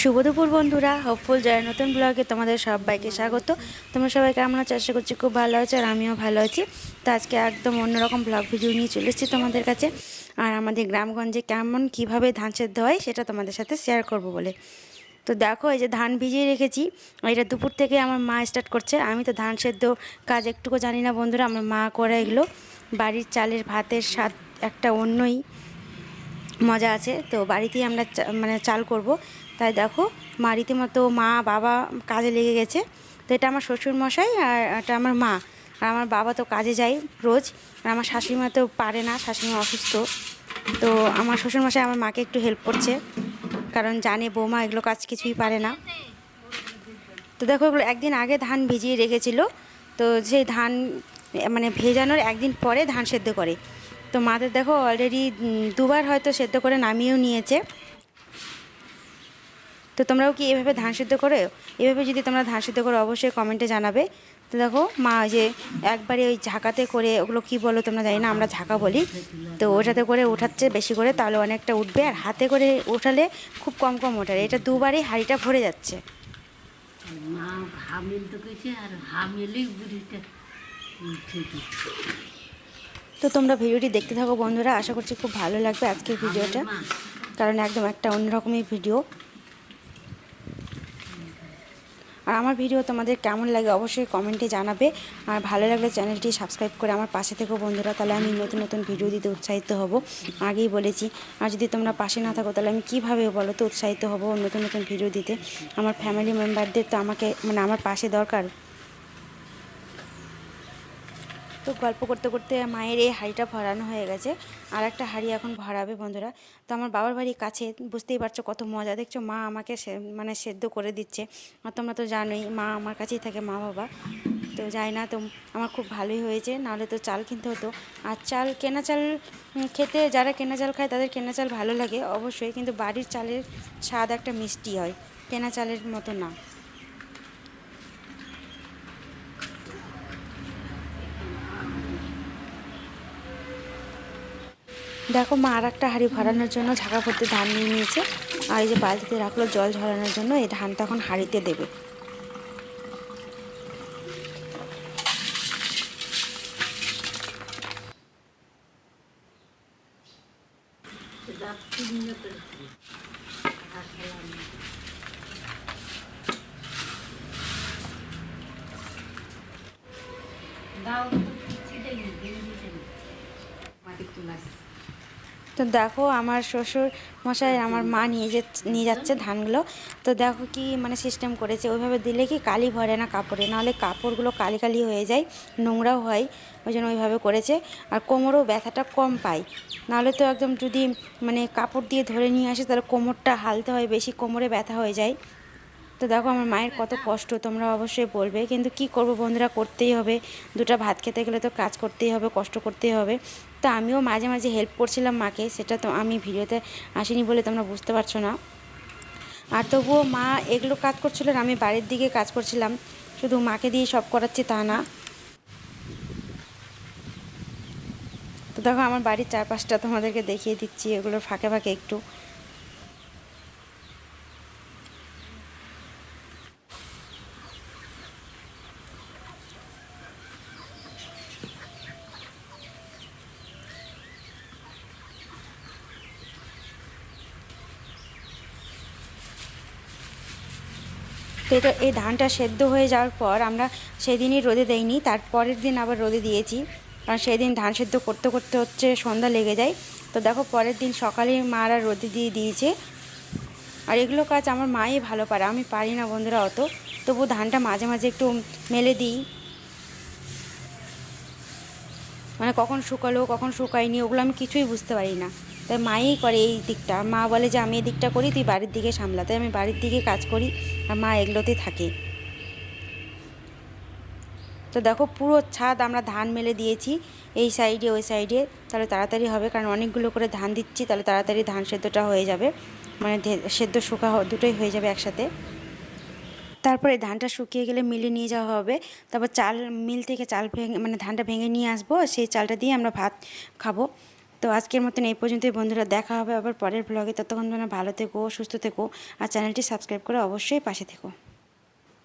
শুভ দুপুর বন্ধুরা। হোপফুল জয়ের নতুন ব্লগে তোমাদের সবাইকে স্বাগত। তোমরা সবাই কেমন আছো? আশা করছি খুব ভালো আছো আর আমিও ভালো আছি। তো আজকে একদম অন্যরকম ব্লগ ভিডিও নিয়ে চলে এসেছি তোমাদের কাছে। আর আমাদের গ্রামগঞ্জে কেমন, কীভাবে ধান সেদ্ধ হয় সেটা তোমাদের সাথে শেয়ার করব বলে। তো দেখো, এই যে ধান ভিজিয়ে রেখেছি। এটা দুপুর থেকে আমার মা স্টার্ট করছে। আমি তো ধান সেদ্ধ কাজ একটুকু জানি না বন্ধুরা। আমার মা করে এগুলো। বাড়ির চালের ভাতের স্বাদ একটা অন্যই। মজা আছে। তো বাড়িতেই আমরা মানে চাল করব। তাই দেখো মা রীতিমতো মা, বাবা কাজে লেগে গেছে। তো এটা আমার শ্বশুর মশাই আর এটা আমার মা। আর আমার বাবা তো কাজে যায় রোজ। আর আমার শাশুড়িমা তো পারে না শাশুড়ি মা অসুস্থ। তো আমার শ্বশুর মশাই আমার মাকে একটু হেল্প করছে। কারণ জানে বৌমা এগুলো কাজ কিছুই পারে না। তো দেখো, এগুলো একদিন আগে ধান ভিজিয়ে রেখেছিল। তো সেই ধান মানে ভেজানোর একদিন পরে ধান সেদ্ধ করে। তো মাদের দেখো অলরেডি দুবার হয়তো সেদ্ধ করে নামিয়েও নিয়েছে। তো তোমরাও কি এভাবে ধান সিদ্ধ করে? এভাবে যদি তোমরা ধান সিদ্ধ করো, অবশ্যই কমেন্টে জানাবে। তো দেখো, মা ওই যে একবারে ওই ঝাঁকাতে করে, ওগুলো কি বলো তোমরা জানি না, আমরা ঝাঁকা বলি। তো ওটাতে করে উঠাচ্ছে বেশি করে, তাহলে অনেকটা উঠবে। আর হাতে করে উঠালে খুব কম কম ওঠালে এটা দুবারই হাঁড়িটা ভরে যাচ্ছে। মা কইছে আর বুড়িটা তো তোমরা ভিডিওটি দেখতে থাকো বন্ধুরা, আশা করছি খুব ভালো লাগবে আজকের ভিডিওটা। কারণ একদম একটা অন্যরকমই ভিডিও। আর আমার ভিডিও তোমাদের কেমন লাগে অবশ্যই কমেন্টে জানাবে। আর ভালো লাগলে চ্যানেলটি সাবস্ক্রাইব করে আমার পাশে থেকো বন্ধুরা, তাহলে আমি নতুন নতুন ভিডিও দিতে উৎসাহিত হব। আগেই বলেছি, আর যদি তোমরা পাশে না থাকো, তাহলে আমি কীভাবে বলো তো, উৎসাহিত হব নতুন নতুন ভিডিও দিতে। আমার ফ্যামিলি মেম্বারদের তো আমাকে মানে আমার পাশে দরকার। তো গল্প করতে করতে মায়ের এই হাঁড়িটা ভরানো হয়ে গেছে। আর একটা হাঁড়ি এখন ভরাবে বন্ধুরা। তো আমার বাবার বাড়ির কাছে, বুঝতেই পারছ কত মজা। দেখছ মা আমাকে মানে সেদ্ধ করে দিচ্ছে। আর তোমরা তো জানোই, মা আমার কাছেই থাকে মা বাবা। তো যাই না, তো আমার খুব ভালোই হয়েছে। নাহলে তো চাল কিনতে হতো। আর চাল, কেনা চাল খেতে যারা কেনা চাল খায়, তাদের কেনা চাল ভালো লাগে অবশ্যই। কিন্তু বাড়ির চালের স্বাদ একটা মিষ্টি হয়। কেনা চালের মতো না। দেখো মা আর একটা হাঁড়ি ভরানোর জন্য ঝাঁকা ভর্তি ধান নিয়ে নিয়েছে। আর এই যে বালতিতে রাখল জল ঝরানোর জন্য, এই ধানটা এখন হাঁড়িতে দেবে। দাও তো দেয়নি গেঞ্জি দেয়নি মাটি তুলাস তো দেখো আমার শ্বশুর মশাই আমার মা নিয়ে যে নিয়ে যাচ্ছে ধানগুলো। তো দেখো কি মানে সিস্টেম করেছে। ওইভাবে দিলে কি কালি ভরে না কাপড়ে? নাহলে কাপড়গুলো কালি কালি হয়ে যায়, নোংরাও হয়। ওই জন্য ওইভাবে করেছে। আর কোমরেও ব্যথাটা কম পায়। নাহলে তো একদম যদি মানে কাপড় দিয়ে ধরে নিয়ে আসে, তাহলে কোমরটা হালতে হয়, বেশি কোমরে ব্যথা হয়ে যায়। তো দেখো আমার মায়ের কত কষ্ট, তোমরা অবশ্যই বলবে। কিন্তু কি করব বন্ধুরা, করতেই হবে। দুটো ভাত খেতে গেলে তো কাজ করতেই হবে, কষ্ট করতেই হবে। তো আমিও মাঝে মাঝে হেল্প করছিলাম মাকে, সেটা তো আমি ভিডিওতে আসিনি বলে তোমরা বুঝতে পারছ না। আর তবুও মা এগুলো কাজ করছিল আমি বাড়ির দিকে কাজ করছিলাম, শুধু মাকে দিয়ে সব করাচ্ছি তা না। তো দেখো আমার বাড়ির চারপাশটা তোমাদেরকে দেখিয়ে দিচ্ছি এগুলোর ফাঁকে ফাঁকে একটু। তো এটা, এই ধানটা সেদ্ধ হয়ে যাওয়ার পর আমরা সেদিনই রোদে দেইনি, তার পরের দিন আবার রোদে দিয়েছি। কারণ সেদিন ধান সেদ্ধ করতে করতে হচ্ছে, সন্ধ্যা লেগে যায়। তো দেখো, পরের দিন সকালে মারা রোদে দিয়ে দিয়েছে। আর এগুলো কাজ আমার মাই ভালো পারে, আমি পারি না বন্ধুরা অত। তবু ধানটা মাঝে মাঝে একটু মেলে দিই। মানে কখন শুকালো, কখন শুকায়নি, ওগুলো আমি কিছুই বুঝতে পারি না। তাই মাই করে এই দিকটা। মা বলে যে, আমি এই দিকটা করি, তুই বাড়ির দিকে সামলাতে আমি বাড়ির দিকে কাজ করি আর মা এগুলোতে থাকে। তো দেখো, পুরো ছাদ আমরা ধান মেলে দিয়েছি। এই সাইডে, ওই সাইডে। তাহলে তাড়াতাড়ি হবে, কারণ অনেকগুলো করে ধান দিচ্ছি, তাহলে তাড়াতাড়ি ধান সেদ্ধটা হয়ে যাবে। মানে সেদ্ধ শুকা দুটোই হয়ে যাবে একসাথে। তারপরে ধানটা শুকিয়ে গেলে মিলে নিয়ে যাওয়া হবে। তারপর চাল, মিল থেকে চাল ভেঙে মানে ধানটা ভেঙে নিয়ে আসব। সেই চালটা দিয়ে আমরা ভাত খাব। তো আজকের মতন এই পর্যন্তই, বন্ধুরা, দেখা হবে আবার পরের ব্লগে ততক্ষণ যেন ভালো থেকো, সুস্থ থেকো, আর চ্যানেলটি সাবস্ক্রাইব করে অবশ্যই পাশে থেকো।